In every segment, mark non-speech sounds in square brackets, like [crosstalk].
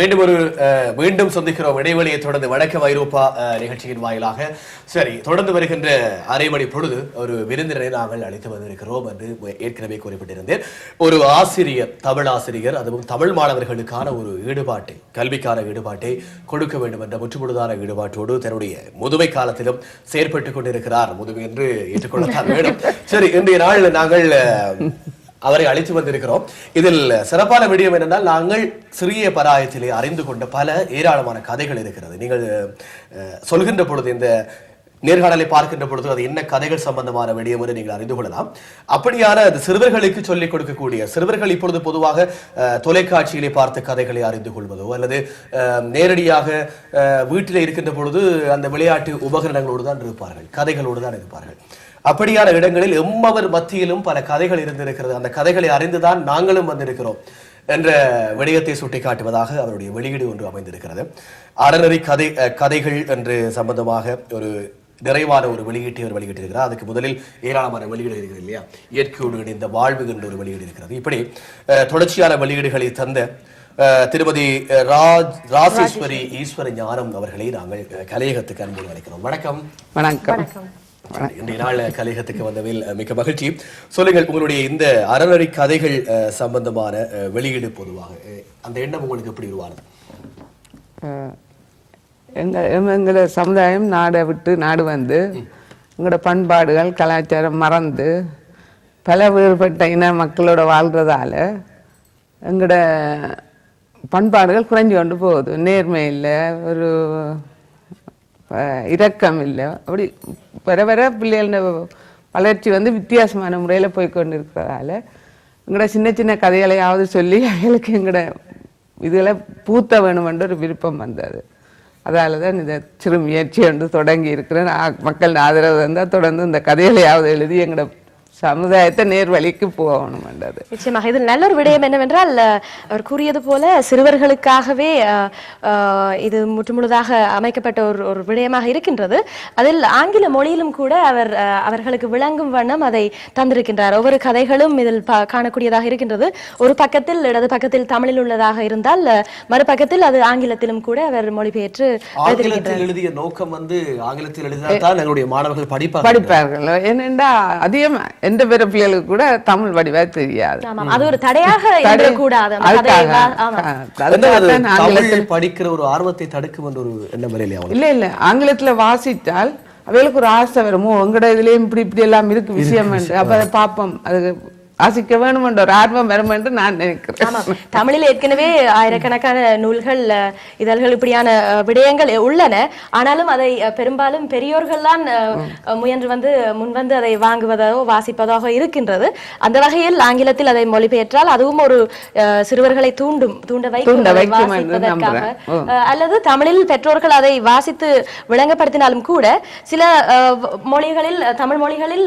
மீண்டும் ஒரு மீண்டும் சந்திக்கிறோம். இடைவெளியை தொடர்ந்து வடக்கு ஐரோப்பா நிகழ்ச்சியின் வாயிலாக. சரி தொடர்ந்து வருகின்ற அரை மணி பொழுது ஒரு விருந்தினரை நாங்கள் அழைத்து வந்திருக்கிறோம் என்று ஏற்கனவே குறிப்பிட்டிருந்தேன். ஒரு ஆசிரியர் தமிழ் ஆசிரியர் அதுவும் தமிழ் மாணவர்களுக்கான ஒரு ஈடுபாட்டை கல்விக்கான ஈடுபாட்டை கொடுக்க வேண்டும் என்ற முற்றுமுழுதான ஈடுபாட்டோடு தன்னுடைய முதுமை காலத்திலும் செயற்பட்டுக் கொண்டிருக்கிறார். முதுமை என்று ஏற்றுக்கொள்ளத்தான் வேண்டும் சரி இன்றைய நாள் நாங்கள் அவரை அழைத்து வந்திருக்கிறோம். இதில் சிறப்பான விடயம் என்னென்றால் நாங்கள் சிறிய பராயத்திலே அறிந்து கொண்ட பல ஏராளமான கதைகள் இருக்கிறது. நீங்கள் சொல்கின்ற பொழுது இந்த நேர்காணலை பார்க்கின்ற பொழுது அது என்ன கதைகள் சம்பந்தமான விடயம் என்று நீங்கள் அறிந்து கொள்ளலாம். அப்படியான அது சிறுவர்களுக்கு சொல்லிக் கொடுக்கக்கூடிய சிறுவர்கள் இப்பொழுது பொதுவாக தொலைக்காட்சியிலே பார்த்த கதைகளை அறிந்து கொள்வதோ அல்லது அஹ், நேரடியாக அஹ், இருக்கின்ற பொழுது அந்த விளையாட்டு உபகரணங்களோடு தான் இருப்பார்கள் கதைகளோடு தான் இருப்பார்கள். அப்படியான இடங்களில் எம்மவர் மத்தியிலும் பல கதைகள் இருந்திருக்கிறது. அந்த கதைகளை அறிந்துதான் நாங்களும் வந்திருக்கிறோம் என்ற விடயத்தை சுட்டிக்காட்டுவதாக அவருடைய வெளியீடு ஒன்று அமைந்திருக்கிறது. அறநெறி கதை கதைகள் என்று சம்பந்தமாக ஒரு நிறைவான ஒரு வெளியீட்டை அவர் வெளியிட்டிருக்கிறார். அதுக்கு முதலில் ஏராளமான வெளியீடு இருக்கிறது இல்லையா? இயற்கையோடு இணைந்த வாழ்வு என்ற ஒரு வெளியீடு இருக்கிறது. இப்படி அஹ், தொடர்ச்சியான வெளியீடுகளை தந்த அஹ், திருமதி ராஜ் ராசேஸ்வரி ஈஸ்வர ஞானம் அவர்களை நாங்கள் கலையகத்துக்கு அன்போடு அழைக்கிறோம். வணக்கம். வணக்கம். இன்றைய நாள் கலையகத்துக்கு வந்ததில் மிக்க மகிழ்ச்சி. சொல்லுங்கள் உங்களுடைய இந்த அறநெறி கதைகள் சம்பந்தமான வெளியீடு பொதுவாக அந்த எண்ணம் உங்களுக்கு எப்படி உருவானது? அஹ், எங்க எங்க- எங்களோட சமுதாயம் நாடை விட்டு நாடு வந்து எங்களோட பண்பாடுகள் கலாச்சாரம் மறந்து பல வேறுபட்ட இன மக்களோட வாழ்றதால எங்களோட பண்பாடுகள் குறைஞ்சு கொண்டு போகுது. நேர்மை இல்லை ஒரு இரக்கம் இல்லை அப்படி வர வர பிள்ளைகளோட வளர்ச்சி வந்து வித்தியாசமான முறையில் போய் கொண்டு இருக்கிறதால எங்களோட சின்ன சின்ன கதைகளையாவது சொல்லி அவங்களுக்கு எங்களோட இதில் பூத்த வேணுமென்ற ஒரு விருப்பம் வந்தது. அதால் தான் இந்த சிறு முயற்சி வந்து தொடங்கி இருக்கிறேன். மக்கள் ஆதரவு இருந்தால் தொடர்ந்து இந்த கதைகளையாவது எழுதி எங்களோட சமுதாயத்தை நேர் வழிக்கு போகணுமென்றது. நிச்சயமாக. இதில் நல்ல ஒரு விடயம் என்னவென்றால் அவர் கூறியது போல சிறுவர்களுக்காகவே இது முற்றுமுழுதாக அமைக்கப்பட்ட ஒரு ஒரு விடயமாக இருக்கின்றது. அதில் ஆங்கில மொழியிலும் கூட அவர் அவர்களுக்கு விளங்கும் வண்ணம் அதை தந்திருக்கின்றார். ஒவ்வொரு கதைகளும் இதில் காணக்கூடியதாக இருக்கின்றது. ஒரு பக்கத்தில் இடது பக்கத்தில் தமிழில் உள்ளதாக இருந்தால் மறுபக்கத்தில் அது ஆங்கிலத்திலும் கூட அவர் மொழிபெயர்த்து எழுதிய நோக்கம் வந்து ஆங்கிலத்தில் எழுதினால் தான் எங்களுடைய மாணவர்கள் படிப்பார்கள். என்னென்றா அதிகமா எந்த பிற பிள்ளைகளுக்கு கூட தமிழ் வடிவா தெரியாது. அது ஒரு தடையாக தான் ஆங்கிலத்தில் படிக்கிற ஒரு ஆர்வத்தை தடுக்கும் என்ற ஒரு எண்ணம்? இல்ல இல்ல ஆங்கிலத்துல வாசித்தால் அவைகளுக்கு ஒரு ஆசை வருமோ? உங்களோட இதுலயும் இப்படி இப்படி எல்லாம் இருக்கு விஷயம். அப்ப அதை பார்ப்போம். அது வாசிக்க வேணுமென்ற ஒரு ஆர்வம் வரும் என்று நான் நினைக்கிறேன். தமிழில் ஏற்கனவே ஆயிரக்கணக்கான நூல்கள் இதழ்கள் இப்படியான விடயங்கள் உள்ளன. ஆனாலும் அதை பெரும்பாலும் பெரியோர்கள் தான் முயன்று வந்து முன்வந்து அதை வாங்குவதோ வாசிப்பதாக இருக்கின்றது. அந்த வகையில் ஆங்கிலத்தில் அதை மொழிபெயர்த்தால் அதுவும் ஒரு சிறுவர்களை தூண்டும் தூண்ட வாசிப்பதற்காக. அல்லது தமிழில் பெற்றோர்கள் அதை வாசித்து விளங்கப்படுத்தினாலும் கூட சில மொழிகளில் தமிழ் மொழிகளில்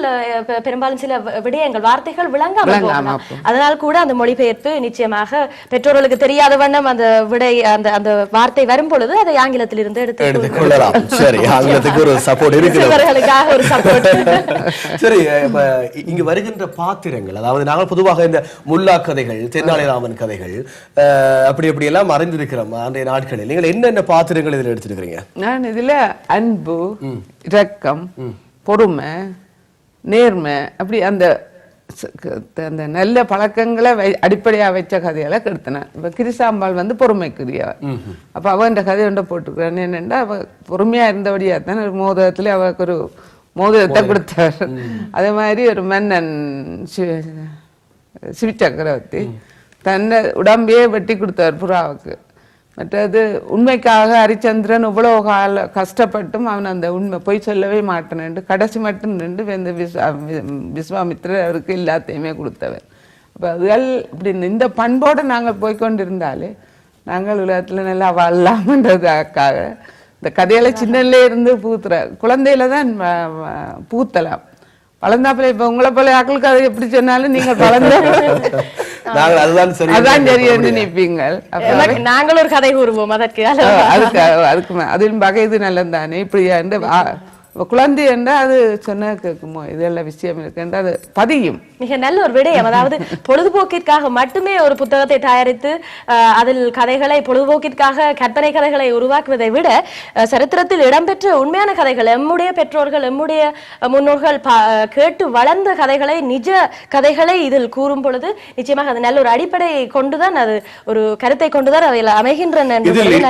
பெரும்பாலும் சில விடயங்கள் வார்த்தைகள் விளங்காமல் விளங்காம. அதனால் கூட அந்த மொழிபெயர்ப்பு நிச்சயமாக பெற்றோர்களுக்கு தெரியாத வண்ணம் அந்த விடை அந்த அந்த வார்த்தை வரும் பொழுது அதை ஆங்கிலத்தில் இருந்து எடுத்து எடுத்துக் கொள்ளலாம். சரி [laughs] ஆங்கிலத்துக்கு ஒரு சப்போர்ட் சிறுவர்களுக்காக ஒரு சப்போர்ட் [laughs] சரி இங்கு வருகின்ற பாத்திரங்கள் அதாவது நாங்கள் பொதுவாக இந்த முல்லா கதைகள் தென்னாலிராமன் கதைகள் அப்படி அப்படி எல்லாம் அறிந்திருக்கிறோம் அன்றைய நாட்களில். நீங்கள் என்னென்ன பாத்திரங்கள் இதில் எடுத்திருக்கிறீங்க? நான் இதுல அன்பு இரக்கம் பொறுமை நேர்மை அப்படி அந்த அந்த நல்ல பழக்கங்களை வை- அடிப்படையா வச்ச கதைகளை கெடுத்தினேன். இப்ப கிரிசாம்பாள் வந்து பொறுமைக்குரிய அப்ப அவ இந்த கதை ஒன்றை போட்டுக்கிறேன். என்னென்னா அவ பொறுமையா இருந்தபடியா தான் ஒரு மோதிரத்துல அவருக்கு ஒரு மோதிரத்தை கொடுத்தார். அதே மாதிரி ஒரு மன்னன் சிவி சக்கரவர்த்தி தன்னை உடம்பையே வெட்டி கொடுத்தார் புறாவுக்கு. மற்றது உண்மைக்காக ஹரிச்சந்திரன் இவ்வளோ கால கஷ்டப்பட்டும் அவன் அந்த உண்மை பொய் சொல்லவே மாட்டேன்னு கடைசி மட்டும் நின்று இந்த விஸ்வா விஸ்வாமித்திரர் அவருக்கு எல்லாத்தையுமே கொடுத்தவர். அப்போ அதுகள் இப்படி இந்த பண்போடு நாங்கள் போய்கொண்டிருந்தாலே நாங்கள் உலகத்தில் நல்லா வாழலாம்ன்றதுக்காக இந்த கதையில சின்னல இருந்து பூத்துற குழந்தையில தான் பூத்தலாம். வளர்ந்தாப்புல இப்போ உங்களை போல ஆக்களுக்கு அதை எப்படி சொன்னாலும் நீங்கள் வளர்ந்த நாங்கள் அதுதான் சரி அதான் சரி என்று நினைப்பீங்கள் அப்ப நாங்கள் ஒரு கதை கூறுவோம் அதற்கு அதுக்கு அதுக்கு அதிலும் வகை இது நல்லது தானே குழந்தை என்றா அது சொன்ன கேட்குமோ? இதெல்லாம் விஷயம் இருக்குன்ற அது பதியும். மிக நல்ல ஒரு விடயம். அதாவது பொழுதுபோக்கிற்காக மட்டுமே ஒரு புத்தகத்தை தயாரித்து அதில் கதைகளை பொழுதுபோக்கிற்காக கற்பனை கதைகளை உருவாக்குவதை விட சரித்திரத்தில் இடம்பெற்ற உண்மையான கதைகள் எம்முடைய பெற்றோர்கள் எம்முடைய முன்னோர்கள் கேட்டு வளர்ந்த கதைகளை நிஜ கதைகளை இதில் கூறும் பொழுது நிச்சயமாக அது நல்ல ஒரு அடிப்படையை கொண்டுதான் அது ஒரு கருத்தை கொண்டுதான் அதில் அமைகின்றன.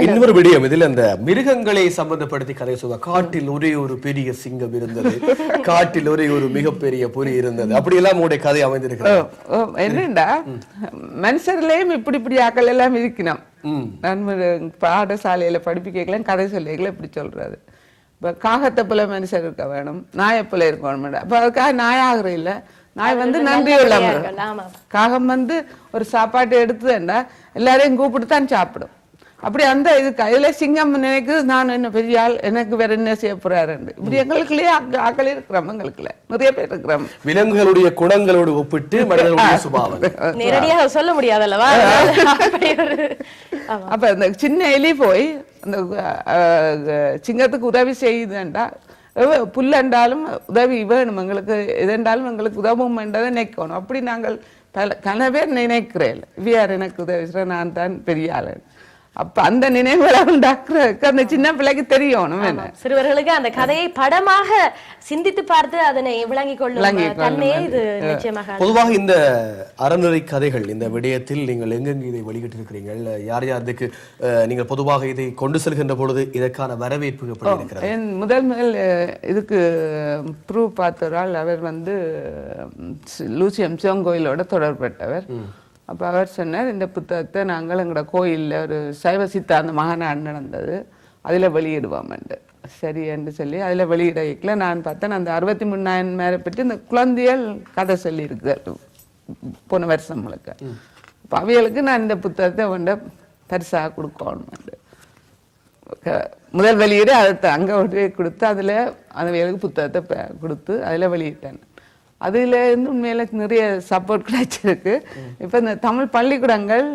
இன்னொரு விடயம். இதில் அந்த மிருகங்களை சம்பந்தப்படுத்தி கதை சொல்லுவா காட்டில் ஒரே ஒரு பெரிய சிங்கம் இருந்தது. காட்டில் ஒரே ஒரு மிகப்பெரிய புலி இருந்தது. அப்படி எல்லாம் உங்களுடைய கதை அமைந்திருக்கிறது. என்னண்டா? மனுஷர்லயும் இப்படி இப்படி ஆக்கள் எல்லாம் இருக்கணும். நான் ஒரு பாடசாலையில படிப்பிக்கலாம் கதை சொல்லிக்கலாம் இப்படி சொல்றது இப்ப காகத்தை போல மனுஷர் இருக்க வேணும். நாயை போல இருக்க வேணும் அப்ப அதுக்காக நாய் ஆகுற இல்ல. நாய் வந்து நன்றி உள்ள நல்லபடியாக, ஆமா. காகம் வந்து ஒரு சாப்பாடு எடுத்துதேன்டா எல்லாரையும் கூப்பிட்டு தான் சாப்பிடும். அப்படி அந்த இது கையில சிங்கம் நினைக்குது நான் என்ன பெரிய ஆள் எனக்கு வேற என்ன செய்ய போறாருன்னு இப்படி எங்களுக்குள்ளேயே ஆக்க- ஆக்கள் இருக்கிறோம் எங்களுக்குள்ள. நிறைய பேர் இருக்கிறோம். விலங்குகளுடைய குணங்களோடு ஒப்பிட்டு மனிதனுடைய சுபாவம் நேரடியாக சொல்ல ஒரு ஆமா. அப்ப அந்த சின்ன எலி போய் அந்த சிங்கத்துக்கு உதவி செய்யுதுண்டா. புல்லண்டாலும் உதவி வேணும் எங்களுக்கு. எதென்றாலும் எங்களுக்கு உதவும் என்றதை நினைக்கணும். அப்படி நாங்கள் பல பேர் நினைக்கிறேன். இவ்வியார் எனக்கு உதவி நான் தான் பெரிய ஆளு அப்ப அந்த நினைவுகளை உண்டாக்குறதுக்கு அந்த சின்ன பிள்ளைக்கு தெரியணும் என்ன? சிறுவர்களுக்கு அந்த கதையை படமாக சிந்தித்து பார்த்து அதனை விளங்கிக் கொள்ளும். இது நிச்சயமாக. பொதுவாக இந்த அறநெறி கதைகள் இந்த விடயத்தில் நீங்கள் எங்கெங்கு இதை வெளியிட்டிருக்கிறீர்கள்? யார் யார் இதுக்கு நீங்கள் பொதுவாக இதை கொண்டு செல்கின்ற பொழுது இதற்கான வரவேற்பு எப்படி இருக்கிறது என் முதல் முதல் இதுக்கு ப்ரூவ் பார்த்தவரால் அவர் வந்து லூசியம் சிவங்கோயிலோட தொடர்பட்டவர். அப்போ அவர் சொன்னார் இந்த புத்தகத்தை நாங்கள் எங்களோட கோயிலில் ஒரு சைவ சித்தாந்த மகாநாடு நடந்தது அதில் வெளியிடுவோம்ண்டு சரி என்று சொல்லி அதில் வெளியிட வைக்கல நான் பார்த்தேன் அந்த அறுபத்தி மூணாயிரம் மேலே பற்றி இந்த குழந்தைகள் கதை சொல்லியிருக்கு போன வருஷம் முழுக்க. இப்போ அவைகளுக்கு நான் இந்த புத்தகத்தை கொண்ட பரிசாக கொடுக்கணும்ண்டு முதல் வெளியீடு அதை அங்கே போய் கொடுத்து அதில் அந்த வேலுக்கு புத்தகத்தை கொடுத்து அதில் வெளியிட்டேன். அதுல இருந்து உண்மையில நிறைய சப்போர்ட் கிடைச்சிருக்கு இப்ப இந்த தமிழ் பள்ளிக்கூடங்கள்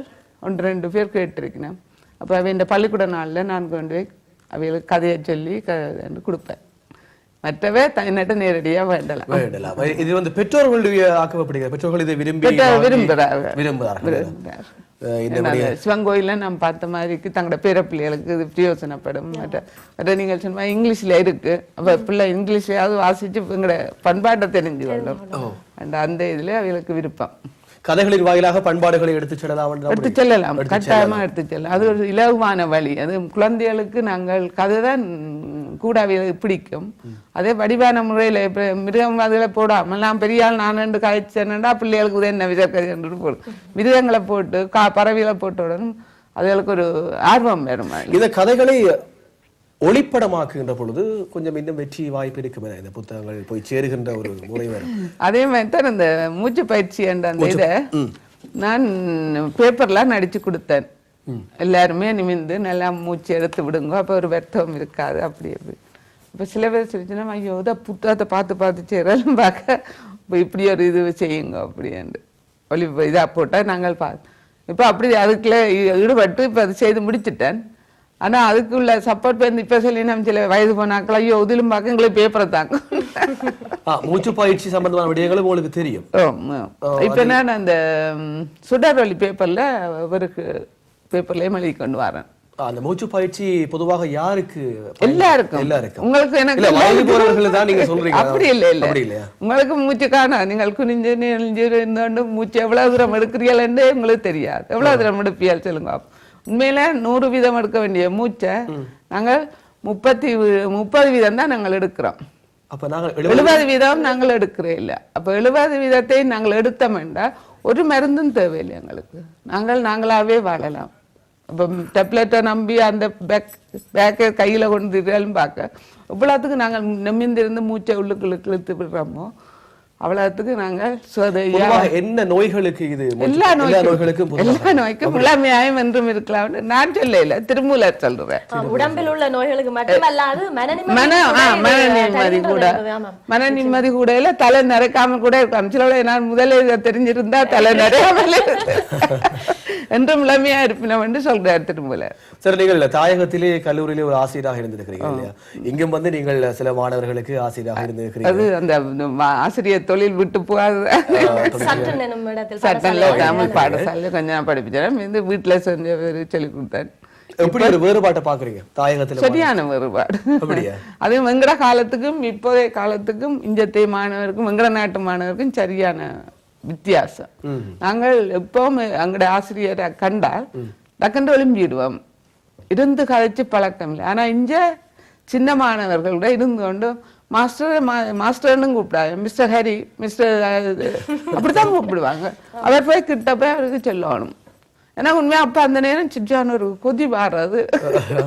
ஒன்று ரெண்டு பேர் கேட்டிருக்கேன் அப்ப அவை இந்த பள்ளிக்கூட நாள்ல நான் கொண்டு போய் அவைகளுக்கு கதையை சொல்லி க கொடுப்பேன். மற்றவே தன்னிட்ட நேரடியா வேண்டலாம். வேண்டலாம். இது வந்து பெற்றோர்களுடைய ஆக்கப்படுகிறது பெற்றோர்கள் இதை விரும்பி விரும்புகிறார்கள். விரும்புகிறார்கள். அந்த சிவங்கோயில்ல நாம் பார்த்த மாதிரிக்கு தங்களோட பேர பிள்ளைகளுக்கு இது பிரயோசனப்படும். மற்ற மற்ற நீங்கள் சொன்ன மாதிரி இங்கிலீஷ்ல இருக்கு. அப்ப பிள்ளை இங்கிலீஷ்லயாவது வாசிச்சு எங்களோட பண்பாட்டை தெரிஞ்சு கொள்ளும் அந்த அந்த இதுல அவங்களுக்கு விருப்பம். கதைகளின் வாயிலாக பண்பாடுகளை எடுத்துச் செல்லலாம் எடுத்து செல்லலாம். எடுத்துச் கட்டாயமா எடுத்து செல்லலாம். அது ஒரு இலகுவான வழி. அது குழந்தைகளுக்கு நாங்கள் கதை தான் கூட அவைகளுக்கு பிடிக்கும். அதே வடிவான முறையில இப்ப மிருகம் அதில் போடாமல் நான் பெரிய ஆள் நான் ரெண்டு காய்ச்சேன்னா பிள்ளைகளுக்கு உதவி என்ன விதக்கதை என்று போடும் மிருகங்களை போட்டு கா பறவைகளை போட்ட உடனும் அதுகளுக்கு ஒரு ஆர்வம் வரும் இந்த கதைகளை ஒளிப்படமாக்குகின்ற பொழுது கொஞ்சம் இன்னும் வெற்றி வாய்ப்பு இருக்கும் இந்த புத்தகங்கள் போய் சேருகின்ற ஒரு முறை வரும் அதே மாதிரி தான் இந்த மூச்சு பயிற்சி என்ற அந்த இதை நான் பேப்பர்லாம் நடிச்சு கொடுத்தேன். எல்லாருமே நிமிந்து நல்லா மூச்சு எடுத்து விடுங்க அப்போ ஒரு வெர்த்தம் இருக்காது அப்படி அப்படி. இப்போ சில பேர் சொல்லிச்சுன்னா ஐயோ இதை புத்தகத்தை பார்த்து பார்த்து செய்யறதும் பார்க்க இப்போ இப்படி ஒரு இது செய்யுங்க அப்படின்ட்டு ஒளி இதாக போட்டால் நாங்கள் பா இப்போ அப்படி அதுக்குள்ள ஈடுபட்டு இப்போ அது செய்து முடிச்சிட்டேன். ஆனா அதுக்குள்ள சப்போர்ட் வந்து இப்ப சொல்லி நம்ம சில வயது போனாக்கள் ஐயோ இதிலும் பார்க்க எங்களுக்கு பேப்பரை தாங்க. மூச்சு பயிற்சி சம்பந்தமான விடயங்களும் உங்களுக்கு தெரியும். இப்ப நான் அந்த சுடர்வழி பேப்பர்ல அவருக்கு பேப்பர்லயே எழுதி கொண்டு வரேன் அந்த மூச்சு பயிற்சி பொதுவாக யாருக்கு? எல்லாருக்கும். எல்லாருக்கும். உங்களுக்கு எனக்கு இல்ல வயது போறவர்கள் தான் நீங்க சொல்றீங்க அப்படி இல்ல இல்ல. அப்படி இல்லையா? உங்களுக்கு மூச்சு காணும். நீங்கள் குனிஞ்சு நெளிஞ்சு இருந்தோண்டு மூச்சு எவ்வளவு தூரம் எடுக்கிறீங்கன்னு உங்களுக்கு தெரியாது. எவ்வளவு தூரம் எடுப்பீர்கள் சொல்லுங்க உண்மையில நூறு வீதம் எடுக்க வேண்டிய மூச்சை நாங்கள் முப்பத்தி முப்பது வீதம் தான் நாங்கள் எடுக்கிறோம். அப்ப நாங்கள் எழுபது வீதம் நாங்கள் எடுக்கிறோம் இல்ல. அப்ப எழுபது வீதத்தை நாங்கள் எடுத்தோம் என்றால் ஒரு மருந்தும் தேவையில்லை எங்களுக்கு. நாங்கள் நாங்களாவே வாழலாம். அப்போ டெப்லெட்டை நம்பி அந்த பேக் பேக்கை கையில கொண்டு இருக்காலும் பார்க்க இவ்வளோத்துக்கு நாங்கள் நிமிர்ந்திருந்து மூச்சை உள்ளுக்குள்ள இழுத்து விடுறோமோ அவ்வளோத்துக்கு நாங்கள் என்ன நோய்களுக்கு இது? எல்லா நோய்களுக்கும் பொதுவாக. எல்லா நோய்க்கும் முழமையாயும் என்றும் இருக்கலாம் நான் சொல்லல திருமூலர் சொல்றேன் உடம்பில் உள்ள நோய்களுக்கு மட்டுமல்லாது மன நிம்மதி மன கூட மன நிம்மதி கூட. என்பது, ஆமாம். மன நிம்மதி கூட இல்ல தலை நிறைக்காம கூட இருக்கலாம். சில நான் முதல்ல இதை தெரிஞ்சிருந்தா தலை நிறையாமல் [laughs] என்றும் இளமையா இருப்பினம் என்று சொல்றாரு திரும்பல சரி நீங்கள் தாயகத்திலே கல்லூரியிலே ஒரு ஆசிரியராக இருந்திருக்கிறீங்க இல்லையா? இங்கும் வந்து நீங்கள் சில மாணவர்களுக்கு ஆசிரியராக இருந்திருக்கிறீங்க. அது அந்த ம- ஆசிரியர் தொழில் விட்டு போகாது சட்டன் எனும் இடத்தில் சட்டம்ல பாடசாலை தமிழ் பாடசாலை கொஞ்சம் நான் படிப்பிச்சேன் இந்த வீட்டுல செஞ்ச பேரு சொல்லி கொடுத்தேன் எப்படி ஒரு வேறுபாட்டை பாக்குறீங்க தாயகத்துல சரியான வேறுபாடு? அது வெங்கட காலத்துக்கும் இப்போதைய காலத்துக்கும் இஞ்சத்தை மாணவருக்கும் வெங்கட நாட்டு மாணவருக்கும் சரியான வித்தியாசம் நாங்கள் எப்பவும் அங்கட ஆசிரியரை கண்டால் டக்குன்னு ஒளிம்பிடுவோம் இருந்து கதைச்சு பழக்கம் இல்லை ஆனா இங்க சின்ன மாணவர்களோட இருந்து கொண்டு மாஸ்டர் மா- மாஸ்டர்னு கூப்பிடாங்க மிஸ்டர் ஹரி மிஸ்டர் அப்படித்தான் கூப்பிடுவாங்க. அவர் போய் கிட்ட போய் அவருக்கு சொல்லணும். ஏன்னா உண்மையா அப்ப அந்த நேரம் சிச்சான ஒரு கொதி வாடுறது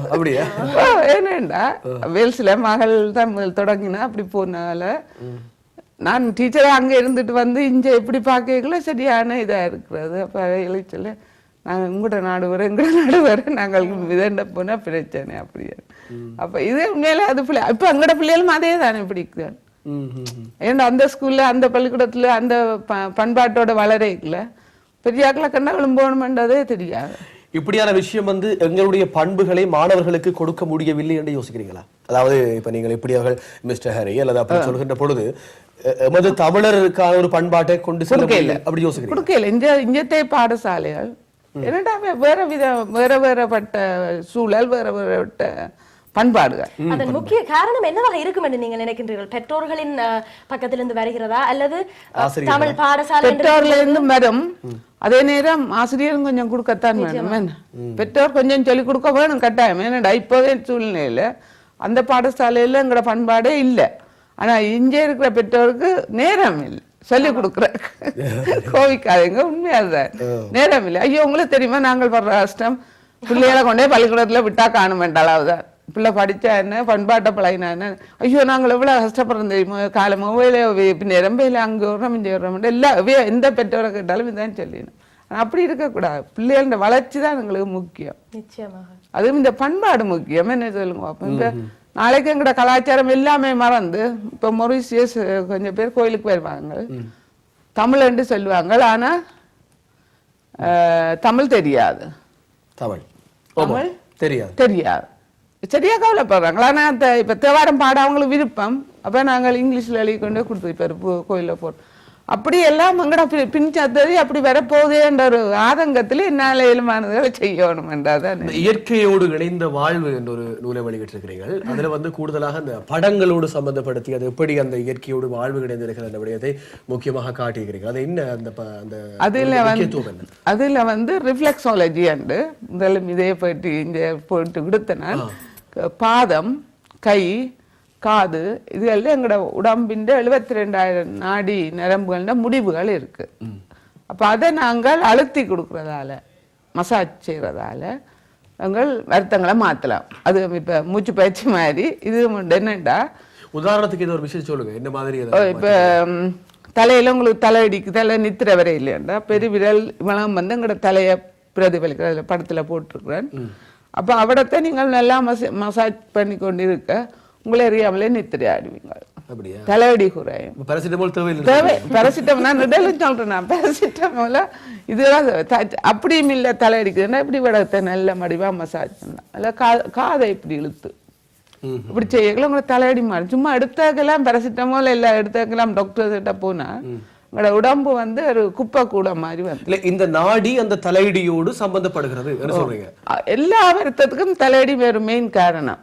அப்படியா? ஏனேண்டா வேல்ஸ்ல மகள் தான் தொடங்கினா அப்படி போனால. நான் டீச்சரா அங்க இருந்துட்டு வந்து இங்க எப்படி பார்க்கல சரியான இதா இருக்கிறது. அப்ப இளைச்சல நாங்க உங்களோட நாடு வர எங்கட [laughs] நாடு வர நாங்கள் விதண்ட போனா பிரச்சனை அப்படியே அப்ப இது உண்மையில அது பிள்ளை இப்ப எங்கட பிள்ளைகளும் அதே தானே ம். ஏன்னா அந்த ஸ்கூல்ல அந்த பள்ளிக்கூடத்துல அந்த பண்பாட்டோட வளரைக்குல பெரியாக்களை கண்டா விழும்போணுமென்றதே தெரியாது. இப்படியான விஷயம் வந்து எங்களுடைய பண்புகளை மாணவர்களுக்கு கொடுக்க முடியவில்லை என்று யோசிக்கிறீங்களா அதாவது இப்ப நீங்கள் இப்படியாக மிஸ்டர் ஹரி அல்லது அப்படி சொல்கின்ற பொழுது எமது தமிழருக்கான ஒரு பண்பாட்டை கொண்டு செல்ல அப்படி யோசிக்கிறீங்க கொடுக்கல இந்த இஞ்சத்தை பாடசாலைகள் என்னடா வே- வேற வித வேற வேறப்பட்ட சூழல் வேற வேறப்பட்ட பண்பாடுகள். அதன் முக்கிய காரணம் என்னவாக இருக்கும் என்று நீங்கள் நினைக்கின்றீர்கள்? பெற்றோர்களின் பக்கத்திலிருந்து வருகிறதா? அல்லது? தமிழ் பாடசாலை இருந்து வரும். அதே நேரம் ஆசிரியரும் கொஞ்சம் கொடுக்கத்தான் வேணும். என்ன? பெற்றோர் கொஞ்சம் சொல்லிக் கொடுக்க வேணும் கட்டாயம். என்னடா இப்போதே சூழ்நிலையில அந்த பாடசாலையில எங்கட பண்பாடே இல்லை. ஆனா இங்க இருக்கிற பெற்றோருக்கு நேரம் இல்லை. சொல்லிக் கொடுக்குற. கோவிக்காதீங்க உண்மையாதான் நேரம் இல்லை ஐயோ உங்களுக்கு தெரியுமா நாங்கள் படுற கஷ்டம்? பிள்ளைகளை கொண்டே பள்ளிக்கூடத்துல விட்டா காணும் வேண்டாளாவதான் பிள்ளை படிச்சா என்ன பண்பாட்டை பழகினா என்ன? ஐயோ நாங்கள் எவ்வளவு கஷ்டப்படுறோம் தெரியுமா? காலை மொபைல பின்ன ரொம்பையில அங்க வர்றோம் இங்க வர்றோம். எல்லா எந்த பெற்றோரை கேட்டாலும் இதான் சொல்லணும். ஆனா அப்படி இருக்கக்கூடாது. பிள்ளைகளோட வளர்ச்சி தான் எங்களுக்கு முக்கியம். நிச்சயமாக. அதுவும் இந்த பண்பாடு முக்கியம். என்ன சொல்லுங்க பாப்போம் இப்ப நாளைக்கு எங்கட கலாச்சாரம் எல்லாமே மறந்து இப்ப மொரிசியஸ் கொஞ்சம் பேர் கோயிலுக்கு வருவாங்க தமிழ் என்று சொல்லுவாங்க ஆனா தமிழ் தெரியாது. தமிழ். தமிழ்? தெரியாது. தெரியாது. சரியா கவலைப்படுறாங்களா. ஆனா அந்த இப்ப தேவாரம் பாட அவங்களுக்கு விருப்பம். அப்ப நாங்கள் இங்கிலீஷ்ல எழுதி கொண்டு கொடுத்து இப்ப கோயில போறோம் அப்படி எல்லாம் எங்கட பி- பின் சத்ததி அப்படி வரப்போகுதேன்ற ஒரு ஆதங்கத்துல என்னால இயலுமானதை செய்யணும் என்றாதான் இயற்கையோடு இணைந்த வாழ்வு என்ற ஒரு நூலை வெளியிட்டிருக்கிறீர்கள் அதுல வந்து கூடுதலாக அந்த படங்களோடு சம்பந்தப்படுத்தி அது எப்படி அந்த இயற்கையோடு வாழ்வு இணைந்திருக்கிற அந்த விடயத்தை முக்கியமாக காட்டியிருக்கிறீர்கள். அது என்ன அந்த அந்த அதுல வந்து அதுல வந்து ரிஃப்ளெக்ஸாலஜி அண்டு முதல்ல இதே போயிட்டு இந்த போயிட்டு கொடுத்த நான் பாதம் கை காது இதுகளில் எங்களோட உடம்பின் எழுபத்தி ரெண்டாயிரம் நாடி நரம்புகள முடிவுகள் இருக்கு. அப்ப அதை நாங்கள் அழுத்தி கொடுக்கறதால மசாஜ் செய்யறதால நாங்கள் வருத்தங்களை மாத்தலாம். அது இப்ப மூச்சு பயிற்சி மாதிரி இது என்னண்டா? உதாரணத்துக்கு இது ஒரு விஷயம் சொல்லுங்க என்ன மாதிரி இப்ப தலையில உங்களுக்கு தலை அடிக்கு தலை நித்திர வரை இல்லையாண்டா பெருவிரல் இவளம் வந்து எங்களோட தலைய பிரதிபலிக்கிற அதுல படத்துல போட்டிருக்கிறேன். அப்ப அவடத்தை நீங்கள் நல்லா மச மசாஜ் பண்ணி கொண்டு இருக்க உங்களை அறியாமலே நித்திரை ஆடுவீங்க தலையடி குறையும். பேராசிட்டமால் தேவை பேராசிட்டமால் நான் நெடலும் சொல்றேன் நான். பேராசிட்டமால இதெல்லாம் அப்படியும் இல்லை தலை அடிக்குதுன்னா இப்படி விடத்தை நல்ல மடிவா மசாஜ் பண்ணலாம். அதில் கா காதை இப்படி இழுத்து. இப்படி செய்யலாம் உங்களை தலையடி மாறி சும்மா எடுத்தாக்கலாம் பேராசிட்டமால் எல்லாம் எடுத்தாக்கலாம் டாக்டர் கிட்ட போனா உங்களோட உடம்பு வந்து ஒரு குப்பை கூட மாதிரி வந்து. இல்ல இந்த நாடி அந்த தலையடியோடு சம்பந்தப்படுகிறது. என்ன சொல்றீங்க. அ- எல்லா வருத்தத்துக்கும் தலையடி வேறு மெயின் காரணம்.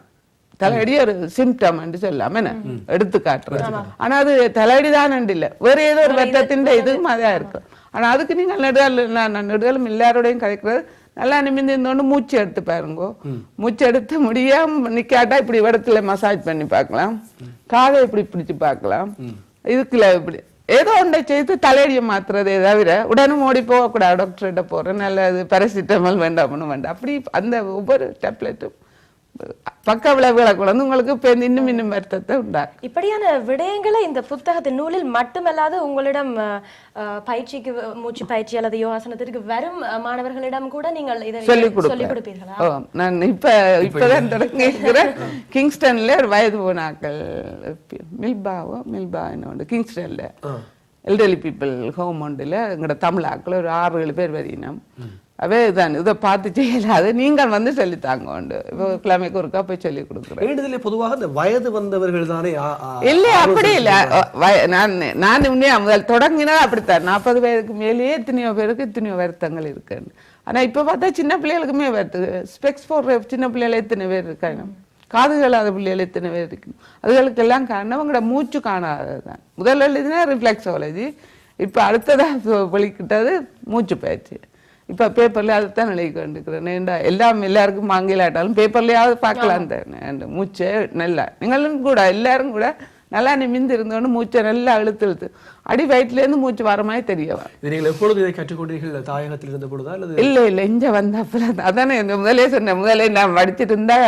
தலையடி ஒரு சிம்டம் என்று சொல்லலாம் என்ன? எடுத்து காட்டுறது. ஆனா அது தலையடி தான் இல்ல வேற ஏதோ ஒரு வருத்தத்தின் இதுவும் அதான் இருக்கும். ஆனா அதுக்கு நீங்க நெடுதல் நான் நெடுதலும் எல்லாரோடையும் கதைக்கிறது. நல்லா நிமிந்து இருந்தோண்டு மூச்சு எடுத்து பாருங்க. மூச்சு எடுத்து முடியாம நிக்காட்டா இப்படி இடத்துல மசாஜ் பண்ணி பார்க்கலாம். காதை இப்படி பிடிச்சு பார்க்கலாம். இதுக்குள்ள இப்படி. ஏதோ ஒன்றை செய்து தலையடியை மாத்துறதே தவிர உடனும் ஓடி போகக்கூடாது டாக்டர்கிட்ட போறேன் நல்லது பேராசிட்டமால் வேண்டாம்னு வேண்டாம். அப்படி அந்த ஒவ்வொரு டேப்லெட்டும் பக்க விளைவுகளை கூட வந்து உங்களுக்கு இப்ப இன்னும் இன்னும் வருத்தத்தை உண்டாகும் இப்படியான விடயங்களை இந்த புத்தகத்தின் நூலில் மட்டுமல்லாது உங்களிடம் பயிற்சிக்கு மூச்சு பயிற்சி அல்லது யோகாசனத்திற்கு வரும் மாணவர்களிடம் கூட நீங்கள் இதை சொல்லிக் கொடுப்பீர்களா? ஓ நான் இப்ப இப்பதான் தொடங்கி இருக்கிறேன் கிங்ஸ்டன்ல ஒரு வயது போனாக்கள் மில்பாவோ மில்பா என்ன கிங்ஸ்டன்ல எல்டர்லி பீப்புள் ஹோம் ஒன்றில் எங்களோட தமிழ் ஆக்கள் ஒரு ஆறு ஏழு பேர் வரையினோம். அவே இதான். இதை பார்த்து செய்யலாது நீங்கள் வந்து சொல்லித்தாங்க உண்டு. இப்போ கிழமைக்கு ஒருக்கா போய் சொல்லி கொடுக்குறேன். வேண்டுதலே பொதுவாக இந்த வயது வந்தவர்கள் தானே இல்ல அப்படி இல்ல. நான் நான் உண்மையா முதல் தொடங்கினா அப்படித்தான். நாற்பது வயதுக்கு மேலேயே எத்தனையோ பேருக்கு எத்தனையோ வருத்தங்கள் இருக்குன்னு. ஆனா இப்ப பார்த்தா சின்ன பிள்ளைகளுக்குமே வருது. ஸ்பெக்ஸ் போடுற சின்ன பிள்ளைகள் எத்தனை பேர் இருக்காங்க? காது கேளாத பிள்ளைகள் எத்தனை பேர் இருக்கு? அதுகளுக்கெல்லாம் காரணம் அவங்களோட மூச்சு காணாததுதான். முதல்ல எழுதினா ரிஃப்ளெக்ஸாலஜி இப்ப அடுத்ததா வெளிக்கிட்டது மூச்சு பயிற்சி. இப்ப பேப்பர்ல அதைத்தான் எழுதி கொண்டிருக்கிறேன். ஏண்டா எல்லாம் எல்லாருக்கும் ஆங்கிலாட்டாலும் பேப்பர்லயாவது பார்க்கலாம் தானே. அந்த மூச்சை நல்லா நீங்களும் கூட எல்லாரும் கூட நல்லா நிமிந்து இருந்தோன்னு மூச்சை நல்லா இழுத்து இழுத்து. அடி வயிற்றுல இருந்து மூச்சு வர மாதிரி தெரிய வரும். இது நீங்கள் எப்பொழுது இதை கற்றுக்கொண்டீர்கள்? தாயகத்தில் இருந்த பொழுதா அல்லது? இல்ல இல்ல இங்க வந்தப்பல அதானே இந்த முதலே சொன்னேன். முதலே நான் படிச்சுட்டு இருந்தா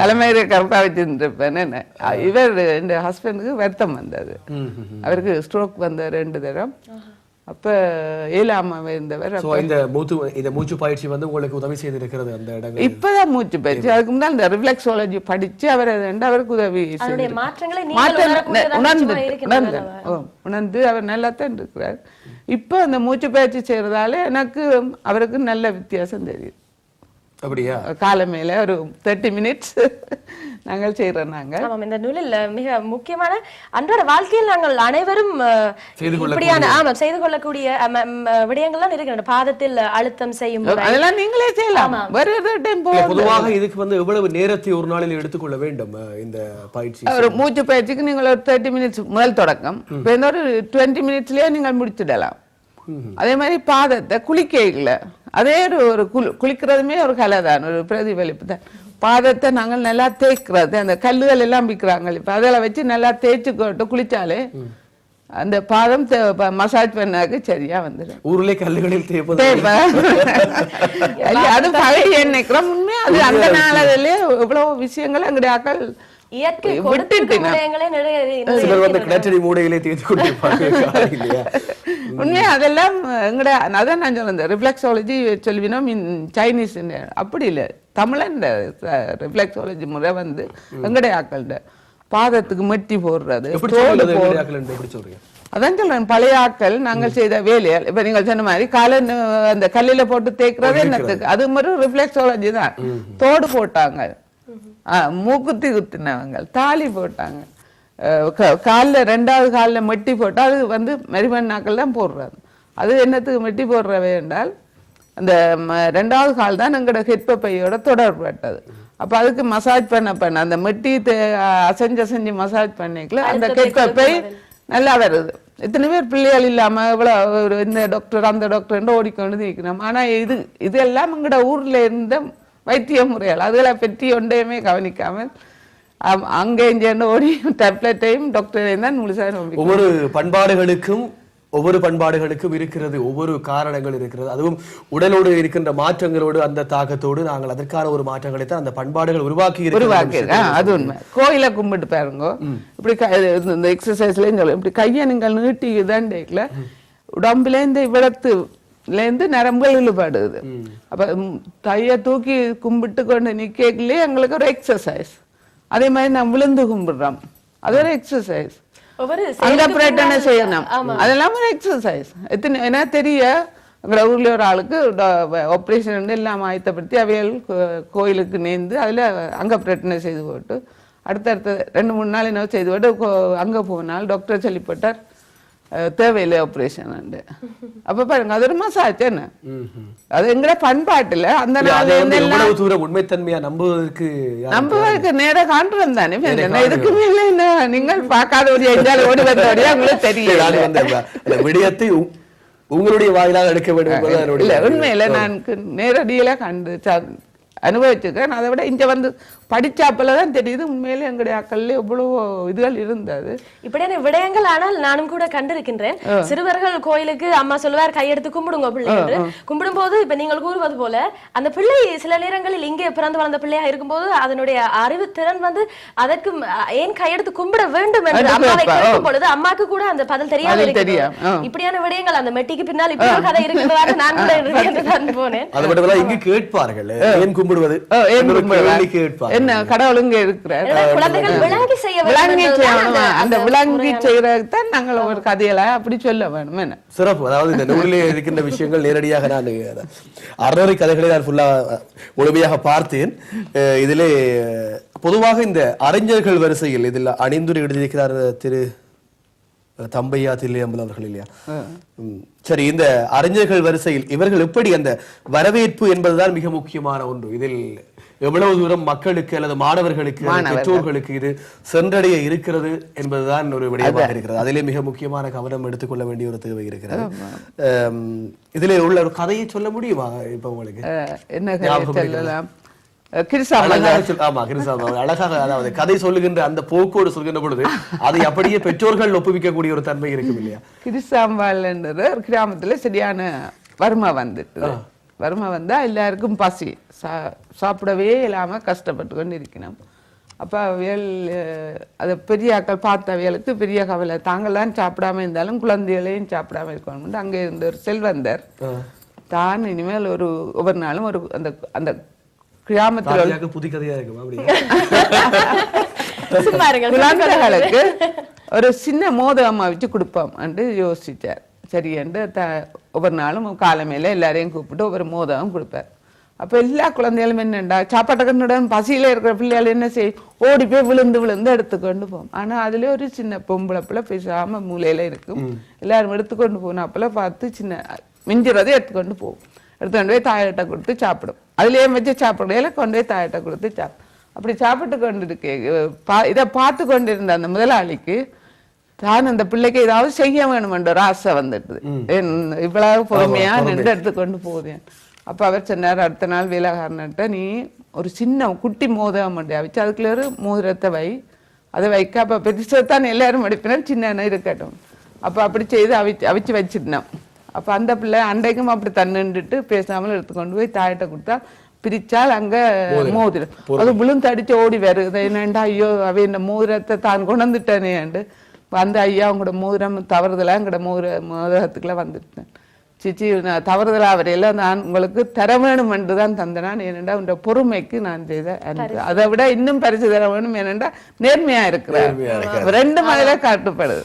தலைமையில கரெக்டா வச்சிருந்திருப்பேன். என்ன? இவர் இந்த ஹஸ்பண்டுக்கு வருத்தம் வந்தது. அவருக்கு ஸ்ட்ரோக் வந்த ரெண்டு தரம் அப்ப ஏழாம இருந்தவர் சோ இந்த மூச்சு இந்த மூச்சு பயிற்சி வந்து உங்களுக்கு உதவி செய்திருக்கிறது அந்த இடங்கள் இப்பதான் மூச்சு பயிற்சி. அதுக்கு முன்னாடி இந்த ரிஃப்ளெக்ஸாலஜி படிச்சு அவர் வந்து அவருக்கு உதவி உணர்ந்து உணர்ந்து. உணர்ந்து அவர் நல்லா தான் இருக்கிறார். இப்போ அந்த மூச்சு பயிற்சி செய்யறதால எனக்கு அவருக்கு நல்ல வித்தியாசம் தெரியுது. அப்படியா? காலை மேல ஒரு தேர்ட்டி மினிட்ஸ் [laughs] நாங்கள் செய்யறோம் நாங்க ஆமாம் இந்த நூலில் மிக முக்கியமான அன்றாட வாழ்க்கையில் நாங்கள் அனைவரும் இப்படியான ஆமாம் செய்து கொள்ளக்கூடிய விடயங்கள்லாம் இருக்கின்றன பாதத்தில் அழுத்தம் செய்யும் அதெல்லாம் நீங்களே செய்யலாம். பொதுவாக இதுக்கு வந்து எவ்வளவு நேரத்தை ஒரு நாளில் எடுத்துக்கொள்ள வேண்டும் இந்த பயிற்சி ஒரு மூச்சு பயிற்சிக்கு நீங்கள் ஒரு தேர்ட்டி மினிட்ஸ் முதல் தொடக்கம். இப்போ இந்த ஒரு டுவெண்ட்டி மினிட்ஸ்லயே நீங்கள் முடிச்சிடலாம். அதே மாதிரி பாதத்தை குளிக்கையில் அதே ஒரு ஒரு குளி குளிக்கிறதுமே ஒரு கலை தான் ஒரு பிரதிபலிப்பு தான். பாதத்தை நாங்கள் நல்லா தேய்க்கிறது அந்த கல்லுகள் எல்லாம் விற்கிறாங்க. இப்போ அதில் வச்சு நல்லா தேய்ச்சி கொட்டு குளிச்சாலே அந்த பாதம் மசாஜ் பண்ணாக்கு சரியா வந்துடும் ஊர்ல கல்லுகளில் தேய்ப்பது அது பழைய நினைக்கிறோம் உண்மையா அது அந்த நாளிலே இவ்வளவு விஷயங்கள் எங்களுடைய ஆக்கள் இயற்கை சிலர் வந்து கிணற்றடி மூடையிலே தேய்த்து கொண்டிருப்பாங்க. [laughs] இல்லையா? [laughs] உண்மையா அதெல்லாம் எங்கட அதான் நான் சொன்னேன் ரிஃப்ளெக்ஸாலஜி சொல்லுவினோம் இன் சைனீஸ் அப்படி இல்லை. தமிழன் ரிஃப்ளெக்ஸாலஜி முறை வந்து எங்கடைய ஆக்கள்ட பாதத்துக்கு மெட்டி போடுறது அதான் சொல்றேன் பழைய ஆட்கள் நாங்கள் செய்த வேலையால் இப்ப நீங்கள் சொன்ன மாதிரி காலை அந்த கல்லில போட்டு தேய்க்கிறது என்னத்துக்கு? அது மாதிரி ரிஃப்ளெக்ஸாலஜி தான். தோடு போட்டாங்க. மூக்குத்தி குத்தினவங்க தாலி போட்டாங்க. கால்ல ரெண்டாவது கால்ல மெட்டி போட்டா அது வந்து மெரிமண்ணாக்கள் தான் போடுறாங்க அது என்னத்துக்கு மெட்டி போடுறவை என்றால் அந்த ரெண்டாவது கால் தான் எங்களோட ஹெட்ப பையோட தொடர்பட்டது அப்ப அதுக்கு மசாஜ் பண்ண பண்ண அந்த மெட்டி அசைஞ்சு அசைஞ்சு மசாஜ் பண்ணிக்கல அந்த ஹெட்ப பை நல்லா வருது. இத்தனை பேர் பிள்ளைகள் இல்லாம இவ்வளவு ஒரு இந்த டாக்டர் அந்த டாக்டர் ஓடிக்கொண்டு நிற்கணும். ஆனா இது இதெல்லாம் எங்களோட ஊர்ல இருந்த வைத்திய முறைகள் அதுகளை பற்றி ஒன்றையுமே கவனிக்காமல் அங்கே இங்கே ஓடி டேப்லெட்டையும் டாக்டரையும் தான் முழுசாக ஒவ்வொரு பண்பாடுகளுக்கும் ஒவ்வொரு பண்பாடுகளுக்கும் இருக்கிறது ஒவ்வொரு காரணங்கள் இருக்கிறது. அதுவும் உடலோடு இருக்கின்ற மாற்றங்களோடு அந்த தாக்கத்தோடு நாங்கள் அதற்கான ஒரு மாற்றங்களை தான் அந்த பண்பாடுகள் உருவாக்கி உருவாக்கி அது உண்மை. கோயிலை கும்பிட்டு பாருங்க. இப்படி இந்த எக்ஸசைஸ்லயும் சொல்லும் இப்படி கையை நீங்கள் நீட்டி தான் டேக்கில் உடம்புல இந்த இவ்வளத்துல இருந்து நரம்புகள் இழுபடுது. அப்ப கையை தூக்கி கும்பிட்டு கொண்டு நிக்கலே எங்களுக்கு ஒரு எக்ஸசைஸ் அதே மாதிரி நான் விழுந்து கும்பிடுறோம். அது ஒரு எக்ஸசைஸ் அங்க பிரட்டனை செய்யணும். அதெல்லாம் ஒரு எக்ஸசைஸ் எத்தனை என்ன தெரிய எங்களை ஊர்ல ஒரு ஆளுக்கு ஆப்ரேஷன் எல்லாம் ஆயத்தப்படுத்தி கோ- கோயிலுக்கு நேர்ந்து அதுல அங்க பிரட்டனை செய்து போட்டு அடுத்தடுத்த ரெண்டு மூணு நாள் என்ன செய்து போட்டு அங்க போனால் டாக்டர் சொல்லி போட்டார் அஹ், தேவையில்லை ஆப்ரேஷன் அப்ப பாருங்க அது ஒரு மசாஜ் என்ன அது எங்கட பண்பாட்டுல அந்த தூரம் உண்மைத்தன்மையா நம்புவதற்கு நம்புவதற்கு நேர காண்றோம் தானே இதுக்கு மேல என்ன நீங்கள் பார்க்காத ஒரு எஞ்சால் ஓடி வந்தோடியா உங்களுக்கு தெரியும் விடயத்தை உங்களுடைய வாயிலாக எடுக்க வேண்டும் இல்ல உண்மையில நான் நேரடியில கண்டு அனுபவிச்சிருக்கேன் அதை விட இங்க வந்து படிச்சாப்பல தான் தெரியுது. உண்மையில எங்களுடைய அக்கல்ல எவ்வளவு இதுகள் இருந்தது. இப்படியான விடயங்கள் ஆனால் நானும் கூட கண்டிருக்கின்றேன். சிறுவர்கள் கோயிலுக்கு அம்மா சொல்லுவார் கையெடுத்து கும்பிடுங்க பிள்ளை என்று கும்பிடும் போது இப்ப நீங்கள் கூறுவது போல அந்த பிள்ளை சில நேரங்களில் இங்கே பிறந்து வளர்ந்த பிள்ளையா இருக்கும்போது அதனுடைய அறிவு திறன் வந்து அதற்கு ஏன் கையெடுத்து கும்பிட வேண்டும் என்று அது அம்மாவை. கேட்கும் பொழுது அம்மாக்கு கூட அந்த பதில். தெரியாம, ஆ. இப்படியான விடயங்கள் அந்த மெட்டிக்கு பின்னால் இப்படி ஒரு கதை இருக்கிறதாக நான் கூட போனேன். அது மட்டும் இங்கு கேட்பார்கள். ஏன் கும்பிடுவது? ஏன் கேட்பார் என்ன கடவுள் இங்க இருக்கிறார். அந்த- விளங்கி முறையான- செய்யறதுக்கு தான் நாங்கள் ஒரு கதையில அப்படி சொல்ல வேணும் என்ன? சிறப்பு. அதாவது இந்த நூலிலே இருக்கின்ற விஷயங்கள் நேரடியாக நான் அறநூறு கதைகளை நான் ஃபுல்லா முழுமையாக பார்த்தேன். இதிலே பொதுவாக இந்த அறிஞர்கள் வரிசையில் இதில் அணிந்துரை எழுதியிருக்கிறார் திரு தம்பையா தில்லையம்பலம் அவர்கள் இல்லையா. சரி இந்த அறிஞர்கள் வரிசையில் இவர்கள் எப்படி அந்த வரவேற்பு என்பதுதான் மிக முக்கியமான ஒன்று. இதில் எவ்வளவு தூரம் மக்களுக்கு அல்லது மாணவர்களுக்கு பெற்றோர்களுக்கு இது சென்றடைய இருக்கிறது என்பதுதான் ஒரு விடயமாக இருக்கிறது. அதிலே மிக முக்கியமான கவனம் எடுத்துக்கொள்ள வேண்டிய ஒரு தேவை இருக்கிறது. இதிலே உள்ள ஒரு கதையை சொல்ல முடியுமா இப்ப உங்களுக்கு? என்ன அழகாக அதாவது கதை சொல்லுகின்ற அந்த போக்கோடு சொல்கின்ற பொழுது அதை அப்படியே பெற்றோர்கள் ஒப்புவிக்கக்கூடிய ஒரு தன்மை இருக்கும் இல்லையா? கிறிஸ்தாம்பாள்ன்றது ஒரு கிராமத்துல சரியான வறுமை வந்துட்டு. வறுமை வந்தா எல்லாருக்கும் பசி. சா சாப்பிடவே இல்லாம கஷ்டப்பட்டு கொண்டு இருக்கணும். அப்ப அஹ், அதை பெரிய ஆக்கள் பார்த்த அவியலுக்கு பெரிய கவலை. தாங்களாம் சாப்பிடாம இருந்தாலும் குழந்தைகளையும் சாப்பிடாம இருக்கணும். அங்கே இருந்த ஒரு செல்வந்தர். தான் இனிமேல் ஒரு ஒவ்வொரு நாளும் ஒரு அந்த அந்த கிராமத்தில் புது கதையா குழந்தைகளுக்கு ஒரு சின்ன மோதகமா வச்சு கொடுப்போம் என்று யோசிச்சார். சரி என்று த ஒவ்வொரு நாளும் காலமையில எல்லாரையும் கூப்பிட்டு ஒவ்வொரு மோதகம் கொடுப்பார். அப்ப எல்லா குழந்தைகளும் என்னண்டா சாப்பாட்டு கண்ணுடன் பசியில இருக்கிற பிள்ளைகள் என்ன செய்யும்? ஓடி போய் விழுந்து விழுந்து எடுத்துக்கொண்டு போகும் ஆனா அதுல ஒரு சின்ன பொம்பளை பிள்ளை பேசாம மூலையில இருக்கும். எல்லாரும் எடுத்துக்கொண்டு போனாப்புல பார்த்து சின்ன மிஞ்சுறதை எடுத்துக்கொண்டு போகும் எடுத்துக்கொண்டு போய் தாயிட்ட கொடுத்து சாப்பிடும். அதுலயே வச்சு சாப்பிடையில கொண்டு போய் தாயிட்ட கொடுத்து சாப்பிடும். அப்படி சாப்பிட்டு கொண்டு இருக்கே பா- இதை பார்த்து கொண்டிருந்த அந்த முதலாளிக்கு தான் அந்த பிள்ளைக்கு ஏதாவது செய்ய வேணுமென்ற ஒரு ஆசை வந்துட்டுது. என் இவ்வளவு பொறுமையா நின்று எடுத்துக்கொண்டு போகுதேன் அப்ப அவர் சொன்னார் அடுத்த நாள் வேலைக்காரன்ட்ட நீ ஒரு சின்ன குட்டி மோதிரம் மட்டும் வச்சு அதுக்குள்ள ஒரு மோதிரத்தை வை. அதை வைக்க அப்ப பெருசத்தான் எல்லாரும் அடிப்பினர் சின்ன இருக்கட்டும். அப்ப அப்படி செய்து அவிச்சு அவிச்சு வச்சிருந்தோம் அப்ப அந்த பிள்ளை அண்டைக்கும் அப்படி தன்னுட்டு பேசாமல் எடுத்துக்கொண்டு போய் தாயிட்ட கொடுத்தா பிரிச்சால் அங்க மோதிரம். அது விழுந்து அடிச்சு ஓடி வருது. என்னண்டா ஐயோ அவ இந்த மோதிரத்தை தான் கொண்டுட்டேனேண்டு அந்த ஐயா உங்களோட மோதிரம் தவறுதலா எங்களோட மோதிர மோதிரத்துக்குள்ள வந்துட்டேன். சிச்சி நான் தவறுதலா வரையில நான் உங்களுக்கு தர வேணும் என்று தான் தந்தனான் ஏனென்றா உன்ற பொறுமைக்கு நான் செய்த அன்பு. அதை விட இன்னும் பரிசு தர வேணும் ஏனென்றா நேர்மையா இருக்கிறார். ரெண்டு மலையில காட்டுப்படுது.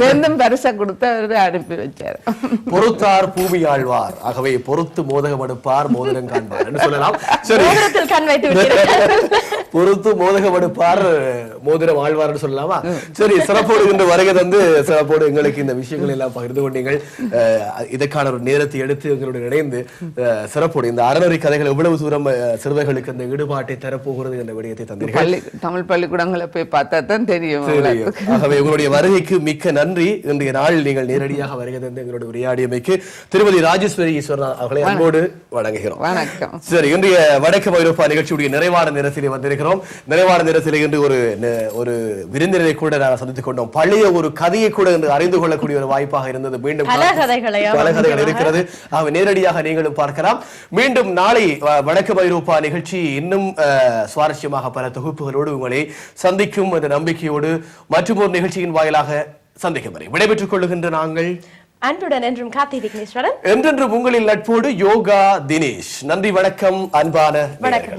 சேர்ந்தும் பரிசை கொடுத்து அவரு அனுப்பி வச்சாரு. பொறுத்தார் பூமி ஆழ்வார். ஆகவே பொறுத்து மோதகம் எடுப்பார் மோதிரம் காண்பார் சொல்லலாம். பொறுத்து மோதகம் எடுப்பார் மோதிரம் ஆழ்வார்னு சொல்லலாமா? சரி சிறப்போடு இன்று வருகை தந்து சிறப்போடு எங்களுக்கு இந்த விஷயங்கள் எல்லாம் பகிர்ந்து கொண்டீங்கள் இதற்கான ஒரு நேரத்தை எடுத்து எங்களுடன் இணைந்து சிறப்போடு இந்த அறநெறி கதைகள் எவ்வளவு தூரம் சிறுவர்களுக்கு அந்த ஈடுபாட்டை தரப்போகிறது என்ற விடயத்தை தந்தீர்கள். தமிழ் பள்ளிக்கூடங்களை போய் பார்த்தா தான் தெரியும். தெரியும். ஆகவே உங்களுடைய வருகைக்கு மிக்க நன்றி. இன்றைய நாள் நீங்கள் நேரடியாக வருகை தந்து எங்களுடைய உரையாடியமைக்கு திருமதி ராஜேஸ்வரி ஈஸ்வரன் அவர்களை அன்போடு வணங்குகிறோம். வணக்கம். சரி இன்றைய வடக்கு ஐரோப்பா நிகழ்ச்சியுடைய நிறைவான நேரத்திலே வந்திருக்கிறோம். நிறைவான நேரத்திலே இன்று ஒரு ஒரு விருந்தினரை கூட நான் சந்தித்துக் கொண்டோம். பழைய ஒரு கதையை கூட இன்று அறிந்து கொள்ளக்கூடிய ஒரு வாய்ப்பாக இருந்தது. மீண்டும் பல கதைகளை இருக்கிறது. ஆக நேரடியாக நீங்களும் பார்க்கலாம். மீண்டும் நாளை வடக்கு ஐரோப்பா நிகழ்ச்சி இன்னும் சுவாரஸ்யமாக பல தொகுப்புகளோடு உங்களை சந்திக்கும் என்ற நம்பிக்கையோடு மற்றும் ஒரு நிகழ்ச்சியின் வாயிலாக சந்திக்கும் வரை விடைபெற்றுக் கொள்ளுகின்ற நாங்கள் அன்புடன் என்றும் கார்த்தி விக்னேஸ்வரன். என்றென்றும் உங்களின் நட்போடு யோகா தினேஷ். நன்றி வணக்கம் அன்பான வணக்கம்.